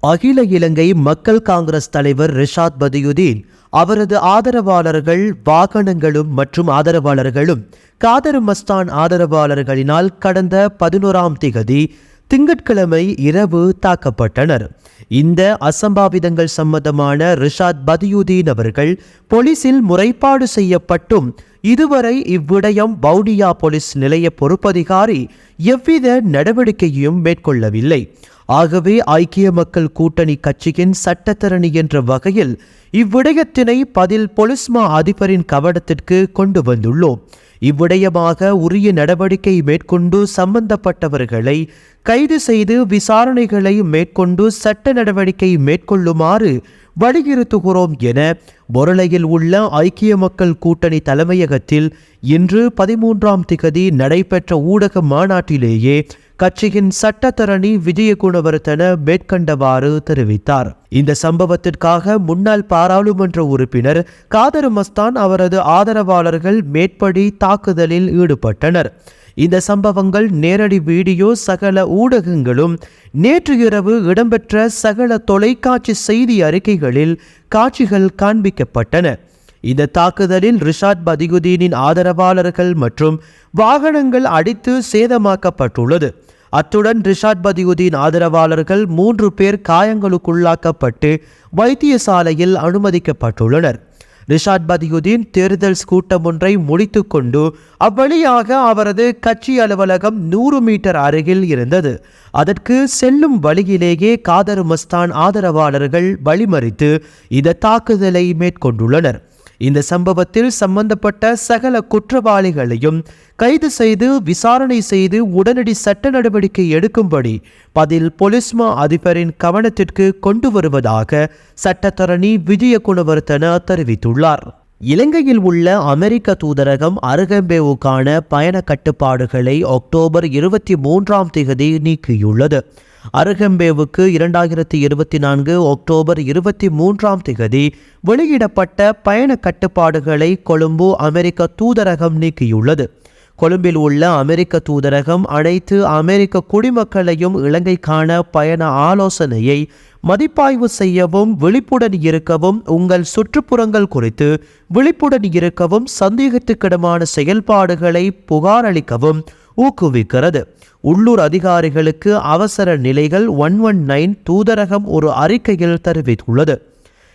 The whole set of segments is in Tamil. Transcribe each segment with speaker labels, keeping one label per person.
Speaker 1: அகில இலங்கை மக்கள் காங்கிரஸ் தலைவர் ரிஷாத் பதியுதீன் அவரது ஆதரவாளர்கள் வாகனங்களும் மற்றும் ஆதரவாளர்களும் காதர் மஸ்தான் ஆதரவாளர்களினால் கடந்த பதினோராம் திகதி திங்கட்கிழமை இரவு தாக்கப்பட்டனர். இந்த அசம்பாவிதங்கள் சம்பந்தமான ரிஷாத் பதியுதீன் அவர்கள் போலீசில் முறைப்பாடு செய்யப்பட்டும். இதுவரை இவ்விடயம் பவுடியா போலீஸ் நிலைய பொறுப்பதிகாரி எவ்வித நடவடிக்கையும் மேற்கொள்ளவில்லை. ஆகவே ஐக்கிய மக்கள் கூட்டணி கட்சியின் சட்டத்தரணி என்ற வகையில் இவ்விடயத்தினை பதில் பொலிஸ்மா அதிபரின் கவனத்திற்கு கொண்டு வந்துள்ளோம். இவ்விடயமாக உரிய நடவடிக்கை மேற்கொண்டு சம்பந்தப்பட்டவர்களை கைது செய்து விசாரணைகளை மேற்கொண்டு சட்ட நடவடிக்கை மேற்கொள்ளுமாறு வலியுறுத்துகிறோம் என பொருளையில் உள்ள ஐக்கிய மக்கள் கூட்டணி தலைமையகத்தில் இன்று பதிமூன்றாம் திகதி நடைபெற்ற ஊடக மாநாட்டிலேயே கட்சியின் சட்டத்தரணி விஜயகுணவர்த்தன மேற்கண்டவாறு தெரிவித்தார். இந்த சம்பவத்திற்காக முன்னாள் பாராளுமன்ற உறுப்பினர் காதர் மஸ்தான் அவரது ஆதரவாளர்கள் மேற்படி தாக்குதலில் ஈடுபட்டனர். இந்த சம்பவங்கள் நேரடி வீடியோ சகல ஊடகங்களும் நேற்று இரவு இடம்பெற்ற சகல தொலைக்காட்சி செய்தி அறிக்கைகளில் காட்சிகள் காண்பிக்கப்பட்டன. இந்த தாக்குதலில் ரிஷாத் பதிகுதீனின் ஆதரவாளர்கள் மற்றும் வாகனங்கள் அடித்து சேதமாக்கப்பட்டுள்ளது. அத்துடன் ரிஷாத் பதியுதீன் ஆதரவாளர்கள் மூன்று பேர் காயங்களுக்குள்ளாக்கப்பட்டு வைத்தியசாலையில் அனுமதிக்கப்பட்டுள்ளனர். ரிஷாத் பதியுதீன் தேர்தல் கூட்டம் ஒன்றை முடித்துக்கொண்டு அவ்வழியாக அவரது கட்சி அலுவலகம் நூறு மீட்டர் அருகில் இருந்தது. அதற்கு செல்லும் வழியிலேயே காதர் மஸ்தான் ஆதரவாளர்கள் வழிமறித்து இந்த தாக்குதலை மேற்கொண்டுள்ளனர். இந்த சம்பவத்தில் சம்பந்தப்பட்ட சகல குற்றவாளிகளையும் கைது செய்து விசாரணை செய்து உடனடி சட்ட நடவடிக்கை எடுக்கும்படி பதில் பொலிஸ்மா அதிபரின் கவனத்திற்கு கொண்டு வருவதாக சட்டத்தரணி விஜயகுணவர்தன தெரிவித்துள்ளார். இலங்கையில் உள்ள அமெரிக்க தூதரகம் அருகம்பேவுக்கான பயண கட்டுப்பாடுகளை அக்டோபர் இருபத்தி மூன்றாம் தேதி நீக்கியுள்ளது. அருகம்பேவுக்கு இரண்டாயிரத்தி இருபத்தி நான்கு அக்டோபர் இருபத்தி மூன்றாம் திகதி வெளியிடப்பட்ட பயண கட்டுப்பாடுகளை கொழும்பு அமெரிக்க தூதரகம் நீக்கியுள்ளது. கொழும்பில் உள்ள அமெரிக்க தூதரகம் அனைத்து அமெரிக்க குடிமக்களையும் இலங்கைக்கான பயண ஆலோசனையை மதிப்பாய்வு செய்யவும் விழிப்புடன் இருக்கவும் உங்கள் சுற்றுப்புறங்கள் குறித்து விழிப்புடன் இருக்கவும் சந்தேகத்துக்கிடமான செயல்பாடுகளை புகாரளிக்கவும் ஊக்குவிக்கிறது. உள்ளூர் அதிகாரிகளுக்கு அவசர நிலைகள் ஒன் ஒன் நைன் தூதரகம் ஒரு அறிக்கையில் தெரிவித்துள்ளது.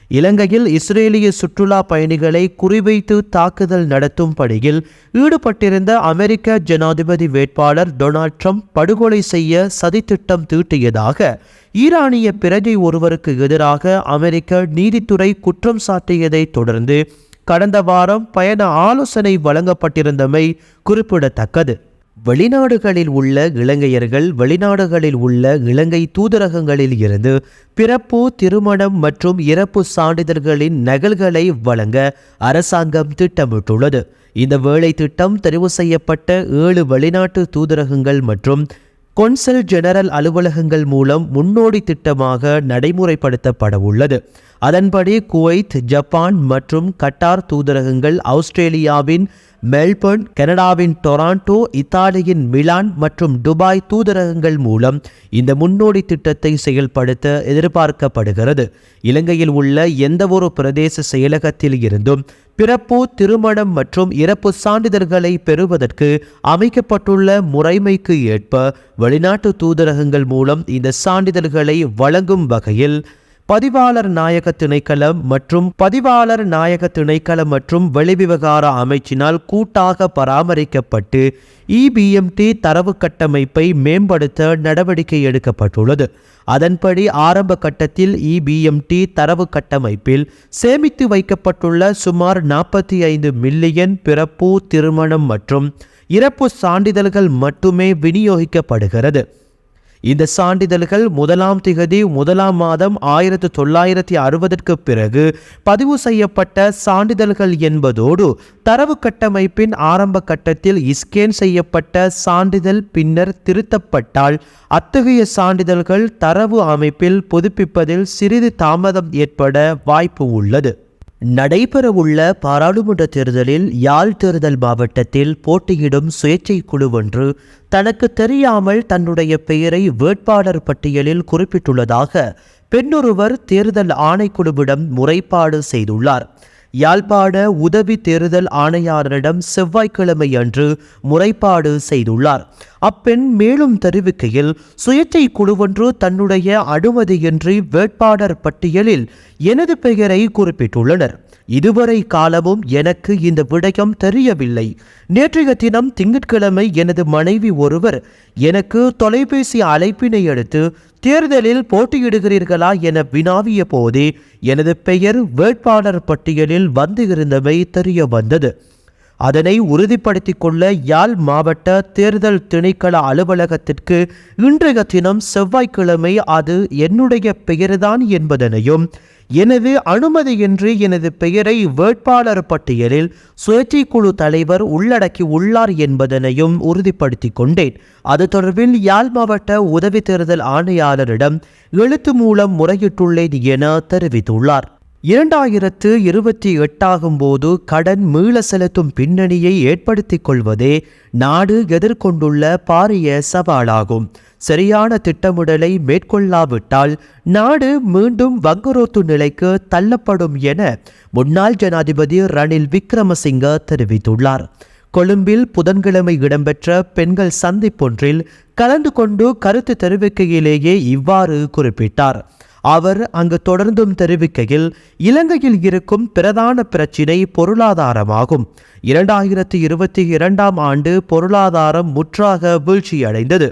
Speaker 1: இலங்கையில் இஸ்ரேலிய சுற்றுலா பயணிகளை குறிவைத்து தாக்குதல் நடத்தும் பணியில் ஈடுபட்டிருந்த அமெரிக்க ஜனாதிபதி வேட்பாளர் டொனால்ட் ட்ரம்ப் படுகொலை செய்ய சதித்திட்டம் தீட்டியதாக ஈரானிய பிரஜை ஒருவருக்கு எதிராக அமெரிக்க நீதித்துறை குற்றம் சாட்டியதைத் தொடர்ந்து கடந்த வாரம் பயண ஆலோசனை வழங்கப்பட்டிருந்தமை குறிப்பிடத்தக்கது. வெளிநாடுகளில் உள்ள இலங்கையர்கள் வெளிநாடுகளில் உள்ள இலங்கை தூதரகங்களில் இருந்து பிறப்பு திருமணம் மற்றும் இறப்பு சான்றிதழ்களின் நகல்களை வழங்க அரசாங்கம் திட்டமிட்டுள்ளது. இந்த வேலை திட்டம் தெரிவு செய்யப்பட்ட ஏழு வெளிநாட்டு தூதரகங்கள் மற்றும் கொன்சல் ஜெனரல் அலுவலகங்கள் மூலம் முன்னோடி திட்டமாக நடைமுறைப்படுத்தப்பட உள்ளது. அதன்படி குவைத் ஜப்பான் மற்றும் கட்டார் தூதரகங்கள் ஆஸ்திரேலியாவின் மெல்பர்ன் கனடாவின் டொராண்டோ இத்தாலியின் மிலான் மற்றும் துபாய் தூதரகங்கள் மூலம் இந்த முன்னோடி திட்டத்தை செயல்படுத்த எதிர்பார்க்கப்படுகிறது. இலங்கையில் உள்ள எந்தவொரு பிரதேச செயலகத்தில் இருந்தும் பிறப்பு திருமணம் மற்றும் இறப்பு சான்றிதழ்களை பெறுவதற்கு அமைக்கப்பட்டுள்ள முறைமைக்கு ஏற்ப வெளிநாட்டு தூதரகங்கள் மூலம் இந்த சான்றிதழ்களை வழங்கும் வகையில் பதிவாளர் நாயக திணைக்களம் மற்றும் பதிவாளர் நாயக திணைக்களம் மற்றும் வெளிவிவகார அமைச்சினால் கூட்டாக பராமரிக்கப்பட்டு இபிஎம்டி தரவு கட்டமைப்பை மேம்படுத்த நடவடிக்கை எடுக்கப்பட்டுள்ளது. அதன்படி ஆரம்ப கட்டத்தில் இபிஎம்டி தரவு கட்டமைப்பில் சேமித்து வைக்கப்பட்டுள்ள சுமார் நாற்பத்தி ஐந்து மில்லியன் பிறப்பு திருமணம் மற்றும் இறப்பு சான்றிதழ்கள் மட்டுமே விநியோகிக்கப்படுகிறது. இந்த சான்றிதழ்கள் முதலாம் திகதி முதலாம் மாதம் ஆயிரத்து தொள்ளாயிரத்தி அறுபதற்கு பிறகு பதிவு செய்யப்பட்ட சான்றிதழ்கள் என்பதோடு தரவு கட்டமைப்பின் ஆரம்ப கட்டத்தில் ஸ்கேன் செய்யப்பட்ட சான்றிதழ் பின்னர் திருத்தப்பட்டால் அத்தகைய சான்றிதழ்கள் தரவு அமைப்பில் புதுப்பிப்பதில் சிறிது தாமதம் ஏற்பட வாய்ப்பு உள்ளது. நடைபெறவுள்ள பாராளுமன்ற தேர்தலில் யாழ் தேர்தல் மாவட்டத்தில் போட்டியிடும் சுயேட்சை குழு ஒன்று தனக்கு தெரியாமல் தன்னுடைய பெயரை வேட்பாளர் பட்டியலில் குறிப்பிட்டுள்ளதாக பெண்ணொருவர் தேர்தல் ஆணைக்குழுவிடம் முறைப்பாடு செய்துள்ளார். யாழ்ப்பாண உதவி தேர்தல் ஆணையாளரிடம் செவ்வாய்க்கிழமை அன்று முறைப்பாடு செய்துள்ளார். அப்பெண் மேலும் தெரிவிக்கையில் சுயேட்சை குழுவொன்று தன்னுடைய அனுமதியின்றி வேட்பாளர் பட்டியலில் எனது பெயரை குறிப்பிட்டுள்ளனர். இதுவரை காலமும் எனக்கு இந்த விடயம் தெரியவில்லை. நேற்றைய தினம் திங்கட்கிழமை எனது மனைவி ஒருவர் எனக்கு தொலைபேசி அழைப்பினை எடுத்து தேர்தலில் போட்டியிடுகிறீர்களா? என வினாவிய போதே எனது பெயர் வேட்பாளர் பட்டியலில் வந்து இருந்தமை தெரிய வந்தது. அதனை உறுதிப்படுத்திக் கொள்ள யாழ் மாவட்ட தேர்தல் திணைக்கள அலுவலகத்திற்கு இன்றைய தினம் செவ்வாய்க்கிழமை அது என்னுடைய பெயர்தான் என்பதனையும் எனவே அனுமதியின்றி எனது பெயரை வேட்பாளர் பட்டியலில் சுயேட்சை குழு தலைவர் உள்ளடக்கி உள்ளார் என்பதனையும் உறுதிப்படுத்திக் கொண்டேன். அது தொடர்பில் யாழ் மாவட்ட உதவி தேர்தல் ஆணையாளரிடம் எழுத்து மூலம் முறையிட்டுள்ளேன் என தெரிவித்துள்ளார். இரண்டாயிரத்து இருபத்தி எட்டாகும் போது கடன் மீள செலுத்தும் பின்னணியை ஏற்படுத்திக் கொள்வதே நாடு எதிர்கொண்டுள்ள பாரிய சவாலாகும். சரியான திட்டமிடலை மேற்கொள்ளாவிட்டால் நாடு மீண்டும் வங்குரோத்து நிலைக்கு தள்ளப்படும் என முன்னாள் ஜனாதிபதி ரணில் விக்ரமசிங்க தெரிவித்துள்ளார். கொழும்பில் புதன்கிழமை இடம்பெற்ற பெண்கள் சந்திப்பொன்றில் கலந்து கொண்டு கருத்து தெரிவிக்கையிலேயே இவ்வாறு குறிப்பிட்டார். அவர் அங்கு தொடர்ந்தும் தெரிவிக்கையில் இலங்கையில் இருக்கும் பிரதான பிரச்சினை பொருளாதாரமாகும். இரண்டாயிரத்தி இருபத்தி இரண்டாம் ஆண்டு பொருளாதாரம் முற்றாக வீழ்ச்சியடைந்தது.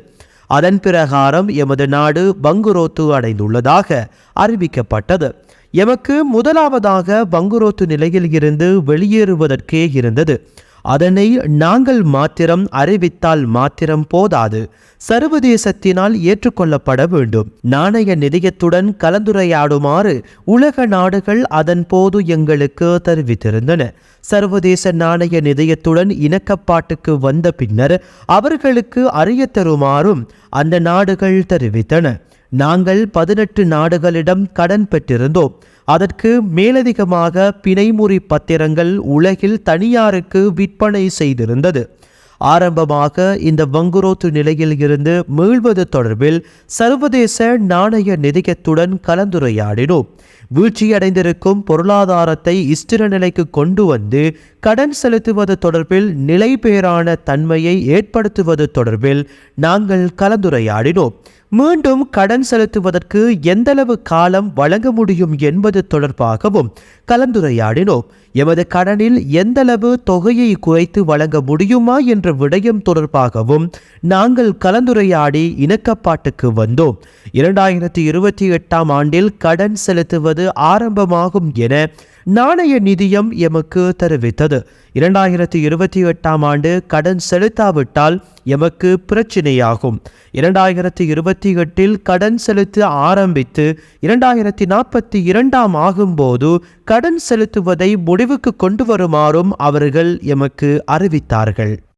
Speaker 1: அதன் பிரகாரம் எமது நாடு பங்குரோத்து அடைந்துள்ளதாக அறிவிக்கப்பட்டது. எமக்கு முதலாவதாக பங்குரோத்து நிலையில் இருந்து வெளியேறுவதற்கே இருந்தது. அதனை நாங்கள் மாத்திரம் அறிவித்தால் மாத்திரம் போதாது. சர்வதேசத்தினால் ஏற்றுக்கொள்ளப்பட வேண்டும். நாணய நிதியத்துடன் கலந்துரையாடுமாறு உலக நாடுகள் அதன் போது எங்களுக்கு தெரிவித்திருந்தன. சர்வதேச நாணய நிதியத்துடன் இணக்கப்பாட்டுக்கு வந்த பின்னர் அவர்களுக்கு அறிய தருமாறும் அந்த நாடுகள் தெரிவித்தன. நாங்கள் பதினெட்டு நாடுகளிடம் கடன் பெற்றிருந்தோம். அதற்கு மேலதிகமாக பிணைமுறி பத்திரங்கள் உலகில் தனியாருக்கு விற்பனை செய்திருந்தது. ஆரம்பமாக இந்த வங்குரோத்து நிலையில் இருந்து மீள்வது தொடர்பில் சர்வதேச நாணய நிதியத்துடன் கலந்துரையாடினோம். வீழ்ச்சியடைந்திருக்கும் பொருளாதாரத்தை ஸ்திர நிலைக்கு கொண்டு வந்து கடன் செலுத்துவது தொடர்பில் நிலைபேறான தன்மையை ஏற்படுத்துவது தொடர்பில் நாங்கள் கலந்துரையாடினோம். மீண்டும் கடன் செலுத்துவதற்கு எந்தளவு காலம் வழங்க முடியும் என்பது தொடர்பாகவும் கலந்துரையாடினோம். எமது கடனில் எந்தளவு தொகையை குறைத்து வழங்க முடியுமா என்ற விடயம் தொடர்பாகவும் நாங்கள் கலந்துரையாடி இணக்கப்பாட்டுக்கு வந்தோம். இரண்டாயிரத்தி இருபத்தி எட்டாம் ஆண்டில் கடன் செலுத்துவது ஆரம்பமாகும் என நாணய நிதியம் எமக்கு தெரிவித்தது. இரண்டாயிரத்தி இருபத்தி எட்டாம் ஆண்டு கடன் செலுத்தாவிட்டால் எமக்கு பிரச்சினையாகும். இரண்டாயிரத்தி இருபத்தி எட்டில் கடன் செலுத்த ஆரம்பித்து இரண்டாயிரத்தி நாற்பத்தி இரண்டாம் ஆகும்போது கடன் செலுத்துவதை முடிவுக்கு கொண்டு வருமாறும் அவர்கள் எமக்கு அறிவித்தார்கள்.